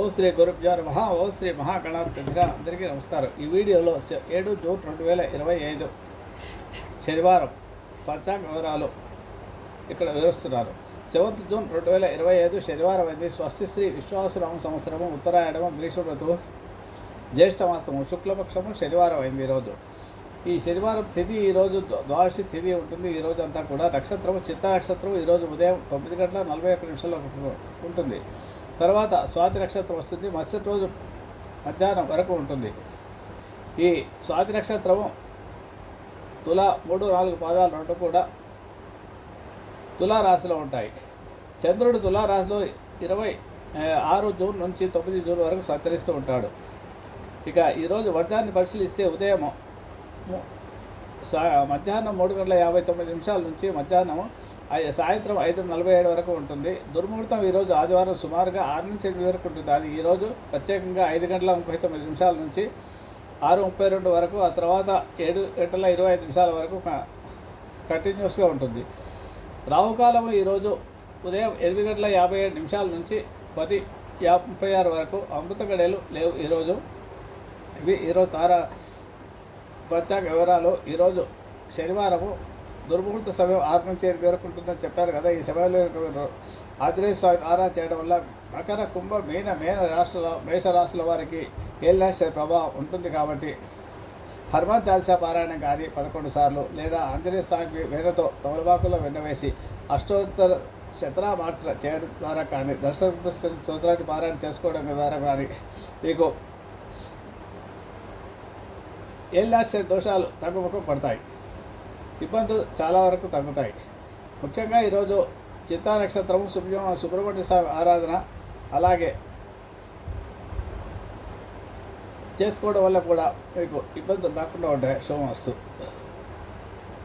ఓ శ్రీ గురుభ్యో మహా ఓ శ్రీ మహాగణాధిపతిగా అందరికీ నమస్కారం. ఈ వీడియోలో ఏడు జూన్ రెండు వేల ఇరవై ఐదు శనివారం పంచాంగ వివరాలు ఇక్కడ వివరిస్తున్నారు. సెవెంత్ జూన్ రెండు వేల ఇరవై ఐదు శనివారం అయింది స్వస్తి శ్రీ విశ్వాసరామ సంవత్సరము ఉత్తరాయణము గ్రీష్మ ఋతువు జ్యేష్ఠమాసము శుక్లపక్షము శనివారం అయింది ఈరోజు ఈ శనివారం తిథి ఈరోజు ద్వాదశి తిథి ఉంటుంది. ఈ రోజు అంతా కూడా నక్షత్రము చిత్త నక్షత్రం ఈరోజు ఉదయం తొమ్మిది గంటల నలభై ఒక్క నిమిషాల్లో ఉంటుంది. తర్వాత స్వాతి నక్షత్రం వస్తుంది. మరుసటి రోజు మధ్యాహ్నం వరకు ఉంటుంది. ఈ స్వాతి నక్షత్రము తుల మూడు నాలుగు పాదాలు రెండు కూడా తులారాశిలో ఉంటాయి. చంద్రుడు తులారాశిలో ఇరవై ఆరు జూన్ నుంచి తొమ్మిది జూన్ వరకు సంచరిస్తూ ఉంటాడు. ఇక ఈరోజు వర్జాన్ని పరిశీలిస్తే ఉదయం సా మధ్యాహ్నం మూడు గంటల యాభై తొమ్మిది నిమిషాల నుంచి మధ్యాహ్నం సాయంత్రం ఐదు నలభై ఏడు వరకు ఉంటుంది. దుర్ముహూర్తం ఈరోజు ఆదివారం సుమారుగా ఆరు నుంచి ఎనిమిది వరకు ఉంటుంది. అది ఈరోజు ప్రత్యేకంగా ఐదు గంటల ముప్పై తొమ్మిది నిమిషాల నుంచి ఆరు ముప్పై రెండు వరకు ఆ తర్వాత ఏడు గంటల ఇరవై ఐదు నిమిషాల వరకు కంటిన్యూస్గా ఉంటుంది. రాహుకాలం ఈరోజు ఉదయం ఎనిమిది గంటల యాభై ఏడు నిమిషాల నుంచి పది యా ముప్పై ఆరు వరకు అమృత గడియలు లేవు ఈరోజు ఇవి ఈరోజు తార పంచాంగ వివరాలు. ఈరోజు శనివారము దుర్ముహూర్త సమయం ఆరు నుంచి ఏడు వరకు ఉంటుందని చెప్పారు కదా. ఈ సమయంలో ఆంజనేయ స్వామిని ఆరాధన చేయడం వల్ల మకర కుంభ మీన మేన రాష్ట్రాల మేషరాశుల వారికి ఏళ్ళ ప్రభావం ఉంటుంది కాబట్టి హనుమాన్ చాలీసా పారాయణం కానీ పదకొండు సార్లు లేదా ఆంజనేయ స్వామి వేదతో తమలపాకులో వెన్నవేసి అష్టోత్తర శతనామార్చన చేయడం ద్వారా కానీ దర్శన స్తోత్రాన్ని పారాయణ చేసుకోవడం ద్వారా కానీ మీకు ఏళ్ళ దోషాలు తగ్గుముఖం పడతాయి. ఇబ్బందులు చాలా వరకు తగ్గుతాయి. ముఖ్యంగా ఈరోజు చిత్తా నక్షత్రము సుబ్రహ్మ సుబ్రహ్మణ్య స్వామి ఆరాధన అలాగే చేసుకోవడం వల్ల కూడా మీకు ఇబ్బందులు రాకుండా ఉంటాయి. శుభమస్తు